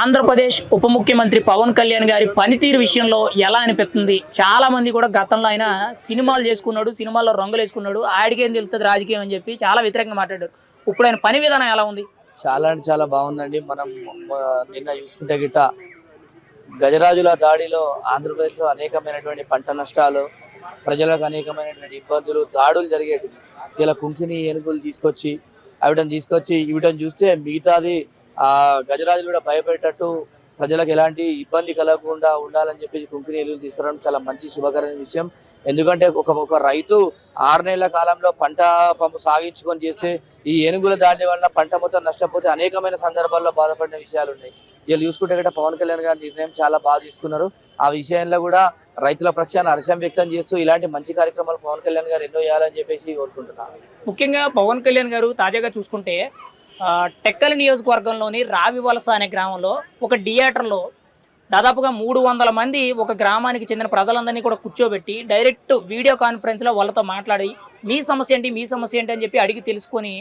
ఆంధ్రప్రదేశ్ ఉప ముఖ్యమంత్రి పవన్ కళ్యాణ్ గారి పనితీరు విషయంలో ఎలా అనిపిస్తుంది? చాలా మంది కూడా గతంలో ఆయన సినిమాలు చేసుకున్నాడు సినిమాల్లో రంగులు వేసుకున్నాడు ఆడికేం తెలుస్తుంది రాజకీయం అని చెప్పి చాలా వ్యతిరేకంగా మాట్లాడారు. ఇప్పుడు ఆయన పని విధానం ఎలా ఉంది? చాలా అంటే చాలా బాగుందండి. మనం నిన్న చూసుకుంటే గిట్ట గజరాజుల దాడిలో ఆంధ్రప్రదేశ్లో అనేకమైనటువంటి పంట నష్టాలు ప్రజలకు అనేకమైనటువంటి ఇబ్బందులు దాడులు జరిగేటివి. ఇలా కుంకిని ఏనుగులు తీసుకొచ్చి అవిటని తీసుకొచ్చి ఇవిటని చూస్తే మిగతాది ఆ గజరాజులు కూడా భయపడేటట్టు ప్రజలకు ఎలాంటి ఇబ్బంది కలగకుండా ఉండాలని చెప్పేసి కుంకిని ఏనుగులు తీసుకురావడం చాలా మంచి శుభకరమైన విషయం. ఎందుకంటే ఒక ఒక రైతు ఆరు నెలల కాలంలో పంట పంపు సాగించుకొని చేస్తే ఈ ఏనుగుల దాడి వల్ల పంట మొత్తం నష్టపోతే అనేకమైన సందర్భాల్లో బాధపడిన విషయాలు ఉన్నాయి. వీళ్ళు చూసుకుంటే కూడా పవన్ కళ్యాణ్ గారి నిర్ణయం చాలా బాగా తీసుకున్నారు. ఆ విషయంలో కూడా రైతుల పక్షాన హర్షం వ్యక్తం చేస్తూ ఇలాంటి మంచి కార్యక్రమాలు పవన్ కళ్యాణ్ గారు ఎన్నో చేయాలని చెప్పేసి కోరుకుంటున్నాను. ముఖ్యంగా పవన్ కళ్యాణ్ గారు తాజాగా చూసుకుంటే టెక్కల నియోజకవర్గంలోని రావివలస అనే గ్రామంలో ఒక థియేటర్లో దాదాపుగా మూడు వందల మంది ఒక గ్రామానికి చెందిన ప్రజలందరినీ కూడా కూర్చోబెట్టి డైరెక్ట్ వీడియో కాన్ఫరెన్స్లో వాళ్ళతో మాట్లాడి మీ సమస్య ఏంటి? మీ సమస్య ఏంటి? అని చెప్పి అడిగి తెలుసుకొని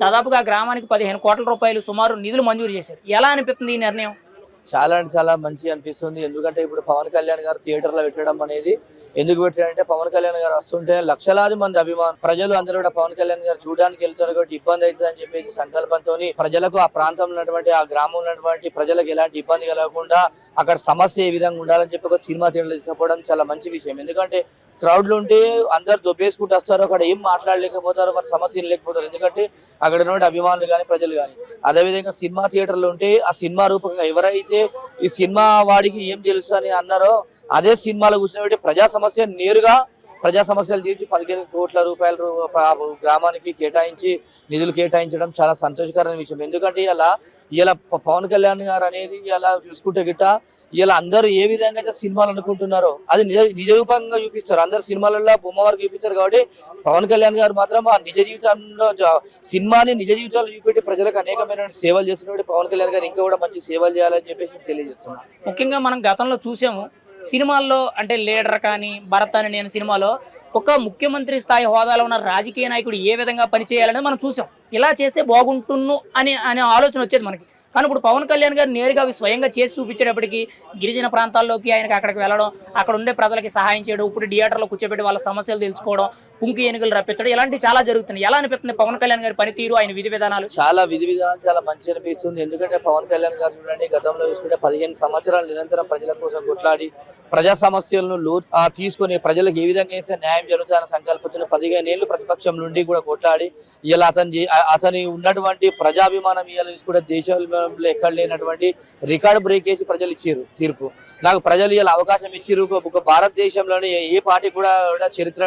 దాదాపుగా గ్రామానికి పదిహేను కోట్ల రూపాయలు సుమారు నిధులు మంజూరు చేశారు. ఎలా అనిపిస్తుంది ఈ నిర్ణయం? చాలా అంటే చాలా మంచి అనిపిస్తుంది. ఎందుకంటే ఇప్పుడు పవన్ కళ్యాణ్ గారు థియేటర్లో పెట్టడం అనేది ఎందుకు పెట్టారంటే పవన్ కళ్యాణ్ గారు వస్తుంటే లక్షలాది మంది అభిమానం ప్రజలు అందరూ కూడా పవన్ కళ్యాణ్ గారు చూడడానికి వెళ్తారు కాబట్టి ఇబ్బంది అవుతుంది అని చెప్పేసి సంకల్పంతో ప్రజలకు ఆ ప్రాంతంలో ఉన్నటువంటి ఆ గ్రామంలో ఉన్నటువంటి ప్రజలకు ఎలాంటి ఇబ్బంది కలగకుండా అక్కడ సమస్య ఏ విధంగా ఉండాలని చెప్పి ఒక సినిమా థియేటర్లు తీసుకుపోవడం చాలా మంచి విషయం. ఎందుకంటే క్రౌడ్లు ఉంటే అందరు దొబ్బేసుకుంటూ వస్తారు. అక్కడ ఏం మాట్లాడలేకపోతారు వారి సమస్యలు లేకపోతారు. ఎందుకంటే అక్కడ ఉన్న అభిమానులు కానీ ప్రజలు కానీ. అదేవిధంగా సినిమా థియేటర్లు ఉంటే ఆ సినిమా రూపంగా ఎవరైతే ఈ సినిమా వాడికి ఏం తెలుసు అని అన్నారో అదే సినిమాలో కూర్చున్నటువంటి ప్రజా సమస్య నేరుగా ప్రజా సమస్యలు తీర్చి పదిహేను కోట్ల రూపాయలు గ్రామానికి కేటాయించి నిధులు కేటాయించడం చాలా సంతోషకరమైన విషయం. ఎందుకంటే ఇలా ఇలా పవన్ కళ్యాణ్ గారు అనేది ఇలా చూసుకుంటే గిట్ట ఇలా అందరూ ఏ విధంగా అయితే సినిమాలు అనుకుంటున్నారో అది నిజ నిజ రూపంగా చూపిస్తారు. అందరు సినిమాలలో బొమ్మ వరకు చూపిస్తారు కాబట్టి పవన్ కళ్యాణ్ గారు మాత్రం ఆ నిజ జీవితంలో సినిమాని నిజ జీవితంలో చూపెట్టి ప్రజలకు అనేకమైన సేవలు చేస్తున్నప్పుడు పవన్ కళ్యాణ్ గారు ఇంకా కూడా మంచి సేవలు చేయాలని చెప్పేసి తెలియజేస్తున్నాను. ముఖ్యంగా మనం గతంలో చూసాము సినిమాల్లో అంటే లీడర్ కానీ భరత్ అని నేను సినిమాలో ఒక ముఖ్యమంత్రి స్థాయి హోదాలో ఉన్న రాజకీయ నాయకుడు ఏ విధంగా పనిచేయాలనేది మనం చూసాం. ఇలా చేస్తే బాగుంటున్ను అని అనే ఆలోచన వచ్చేది మనకి. కానీ ఇప్పుడు పవన్ కళ్యాణ్ గారు నేరుగా అవి స్వయంగా చేసి చూపించేటప్పటికి గిరిజన ప్రాంతాల్లోకి ఆయనకి అక్కడికి వెళ్ళడం అక్కడ ఉండే ప్రజలకి సహాయం చేయడం ఇప్పుడు థియేటర్లో కూర్చోబెట్టి వాళ్ళ సమస్యలు తెలుసుకోవడం పుంకి ఎన్నికలు రప్పించడం ఇలాంటివి చాలా జరుగుతున్నాయి. ఎలా అనిపిస్తుంది పవన్ కళ్యాణ్ గారి పనితీరు ఆయన విధి విధానాలు? చాలా విధి విధానాలు చాలా మంచి అనిపిస్తుంది. ఎందుకంటే పవన్ కళ్యాణ్ గారు చూడండి గతంలో చూసుకుంటే పదిహేను సంవత్సరాలు నిరంతరం ప్రజల కోసం కొట్లాడి ప్రజా సమస్యలను తీసుకుని తీసుకొని ప్రజలకు ఏ విధంగా చేస్తే న్యాయం జరుగుతుందన్న సంకల్పంతో పదిహేను ఏళ్ళు ప్రతిపక్షం నుండి కూడా కొట్లాడి ఇలా అతని అతని ఉన్నటువంటి ప్రజాభిమానం ఇవాళ చూసుకుంటే దేశంలో ఎక్కడ లేనటువంటి రికార్డు బ్రేక్ చేసి ప్రజలు ఇచ్చారు తీర్పు. నాకు ప్రజలు ఇలా అవకాశం ఇచ్చిర్రు. ఒక- భారతదేశంలోని ఏ- ఏ పార్టీ కూడా కూడా చరిత్ర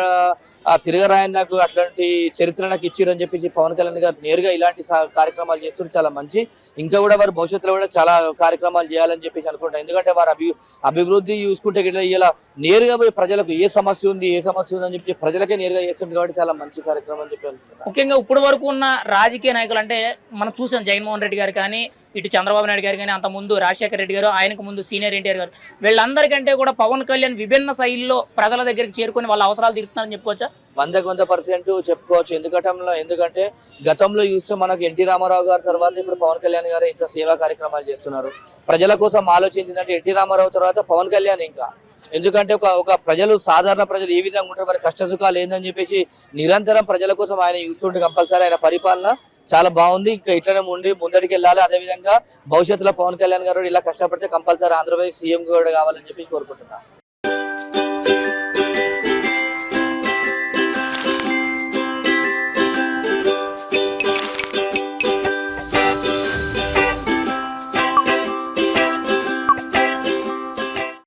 ఆ తిరగరాయని నాకు అట్లాంటి చరిత్ర నాకు ఇచ్చారు అని చెప్పేసి పవన్ కళ్యాణ్ గారు నేరుగా ఇలాంటి సా- కార్యక్రమాలు చేస్తున్నారు చాలా మంచి. ఇంకా కూడా వారు భవిష్యత్తులో కూడా చాలా కార్యక్రమాలు చేయాలని చెప్పేసి అనుకుంటాను ఎందుకంటే వారు అభి అభివృద్ధి చూసుకుంటే ఇలా నేరుగా పోయి ప్రజలకు ఏ సమస్య ఉంది ఏ సమస్య ఉంది అని చెప్పి ప్రజలకే నేరుగా చేస్తుంది కాబట్టి చాలా మంచి కార్యక్రమం అని చెప్పి ముఖ్యంగా ఇప్పటి వరకు ఉన్న రాజకీయ నాయకులు అంటే మనం చూసాం జగన్మోహన్ రెడ్డి గారు కానీ ఇటు చంద్రబాబు నాయుడు గారు కానీ అంత ముందు రాజశేఖర రెడ్డి గారు ఆయనకు ముందు సీనియర్ ఎన్టీఆర్ గారు. వీళ్ళందరికంటే కూడా పవన్ కళ్యాణ్ విభిన్న శైలిలో ప్రజల దగ్గరికి చేరుకొని వాళ్ళ అవసరాలు తీరుతున్నారని చెప్పుకోవచ్చా? వందకు వంద పర్సెంట్ చెప్పుకోవచ్చు. ఎందుకంటే ఎందుకంటే గతంలో చూస్తే మనకు ఎన్టీ రామారావు గారి తర్వాత ఇప్పుడు పవన్ కళ్యాణ్ గారు ఇంత సేవా కార్యక్రమాలు చేస్తున్నారు. ప్రజల కోసం ఆలోచించిందంటే ఎన్టీ రామారావు తర్వాత పవన్ కళ్యాణ్ ఇంకా. ఎందుకంటే ఒక ఒక ప్రజలు సాధారణ ప్రజలు ఏ విధంగా ఉంటారు? వారి కష్ట సుఖాలు ఏందని చెప్పేసి నిరంతరం ప్రజల కోసం ఆయన చూస్తుంటే కంపల్సరీ ఆయన పరిపాలన చాలా బాగుంది. ఇంకా ఇట్లనే ఉండి ముందరికి వెళ్ళాలి అదేవిధంగా భవిష్యత్తులో పవన్ కళ్యాణ్ గారు ఇలా కష్టపడితే కంపల్సరీ ఆంధ్రప్రదేశ్ సీఎం కూడా కావాలని చెప్పి కోరుకుంటున్నాను